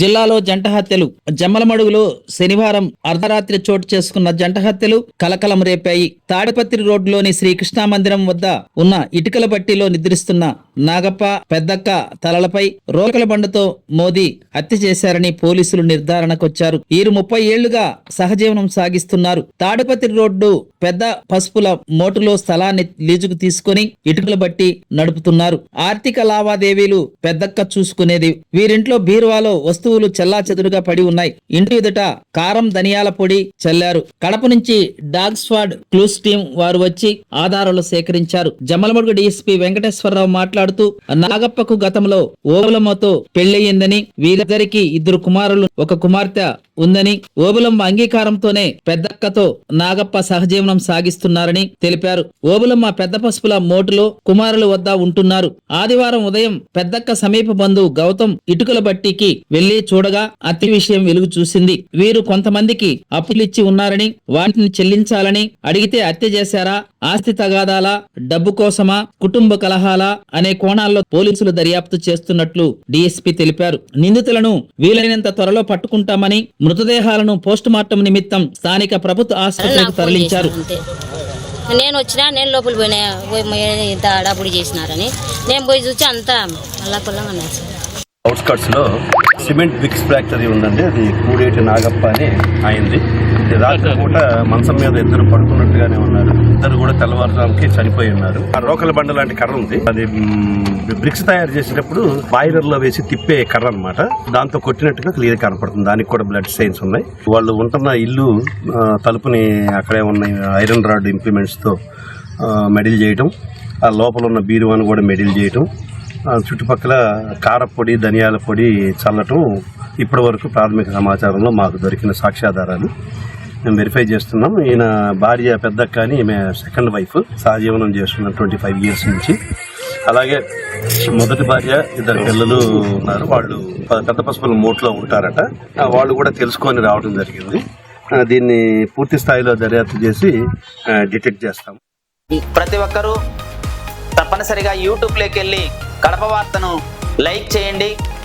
జిల్లాలో జంట హత్యలు. జమ్మలమడుగులో శనివారం అర్ధరాత్రి చోటు చేసుకున్న జంట హత్యలు కలకలం రేపాయి. తాడిపత్రి రోడ్డులోని శ్రీకృష్ణ మందిరం వద్ద ఉన్న ఇటుకల బట్టిలో నిద్రిస్తున్న నాగప్ప పెద్దక్క తలలపై రోకల బండతో మోదీ హత్య చేశారని పోలీసులు నిర్ధారణకొచ్చారు. వీరు ముప్పై ఏళ్ళుగా సహజీవనం సాగిస్తున్నారు. తాడిపత్రి రోడ్డు పెద్ద పసుపుల మోటులో స్థలాన్ని లీజుకు తీసుకొని ఇటుకలు బట్టి నడుపుతున్నారు. ఆర్థిక లావాదేవీలు పెద్దక్క చూసుకునేది వీరింట్లో బీరువాలో వస్తువులు చెల్లా చెదురుగా పడి ఉన్నాయి. ఇంటి ఎదుట కారం ధనియాల పొడి చల్లారు. కడప నుంచి డాగ్ స్వాడ్ క్లూస్ టీం వారు వచ్చి ఆధారాలు సేకరించారు. జమ్మలమడుగు డీఎస్పీ వెంకటేశ్వరరావు మాట్లాడు మాట్లాడుతూ నాగప్పకు గతంలో ఓబలమ్మతో పెళ్ళయ్యిందని వీరిద్దరికి ఇద్దరు కుమారులు ఒక కుమార్తె ఉందని ఓబులమ్మ అంగీకారంతోనే పెద్దక్కతో నాగప్ప సహజీవనం సాగిస్తున్నారని తెలిపారు. ఓబులమ్మ పెద్ద పసుపుల మోటులో కుమారుల వద్ద ఉంటున్నారు. ఆదివారం ఉదయం పెద్దక్క సమీప బంధువు గౌతమ్ ఇటుకల బట్టికి వెళ్ళి చూడగా అతి విషయం వెలుగు చూసింది. వీరు కొంతమందికి అప్పులిచ్చి ఉన్నారని వాటిని చెల్లించాలని అడిగితే హత్య చేశారా? ఆస్తి తగాదాలా? డబ్బు కోసమా? కుటుంబ కలహాలా? అనే కోణాల్లో పోలీసులు దర్యాప్తు చేస్తున్నట్లు డీఎస్పీ తెలిపారు. నిందితులను వీలైనంత త్వరలో పట్టుకుంటామని మృతదేహాలను పోస్టుమార్టం నిమిత్తం స్థానిక ప్రభుత్వ ఆసుపత్రికి తరలించారు. నేను వచ్చినా నేను లోపల పోయినా ఇంత అడాపుడి చేసినారని. నేను పోయి చూసి అంతా అల్లా కొల్లం అన్నారు సార్. అవుట్స్కట్స్లో సిమెంట్ బిక్స్ ఫ్యాక్టరీ ఉందండి అది కూడేటి నాగప్ప అని అయింది ఇది రాత్రి పూట మంచం మీద ఇద్దరు పడుకున్నట్టుగానే ఉన్నారు. ఇద్దరు కూడా తెల్లవారుజాముకి చనిపోయి ఉన్నారు. ఆ రోకల బండ లాంటి కర్ర ఉంది. అది బ్రిక్స్ తయారు చేసేటప్పుడు బాయిలర్లో వేసి తిప్పే కర్ర అన్నమాట. దాంతో కొట్టినట్టుగా క్లియర్ కనపడుతుంది. దానికి కూడా బ్లడ్ స్టెయిన్స్ ఉన్నాయి. వాళ్ళు ఉంటున్న ఇల్లు తలుపుని అక్కడే ఉన్న ఐరన్ రాడ్ ఇంప్లిమెంట్స్తో మెడిల్ చేయటం ఆ లోపల ఉన్న బీరువాను కూడా మెడిల్ చేయటం ఆ, చుట్టుపక్కల కారపొడి ధనియాల పొడి చల్లటం ఇప్పటి వరకు ప్రాథమిక సమాచారంలో మాకు దొరికిన సాక్ష్యాధారాలు మేము వెరిఫై చేస్తున్నాం. ఈయన భార్య పెద్ద కానీ ఈమె సెకండ్ వైఫ్ సహజీవనం చేస్తున్న ట్వంటీ ఫైవ్ ఇయర్స్ నుంచి. అలాగే మొదటి భార్య ఇద్దరు పిల్లలు ఉన్నారు. వాళ్ళు పెద్ద పసుపుల మోట్లో ఉంటారట. వాళ్ళు కూడా తెలుసుకొని రావడం జరిగింది. దీన్ని పూర్తి స్థాయిలో దర్యాప్తు చేసి డిటెక్ట్ చేస్తాం. ప్రతి ఒక్కరూ తప్పనిసరిగా యూట్యూబ్లోకి వెళ్ళి కడప వార్తను లైక్ చేయండి.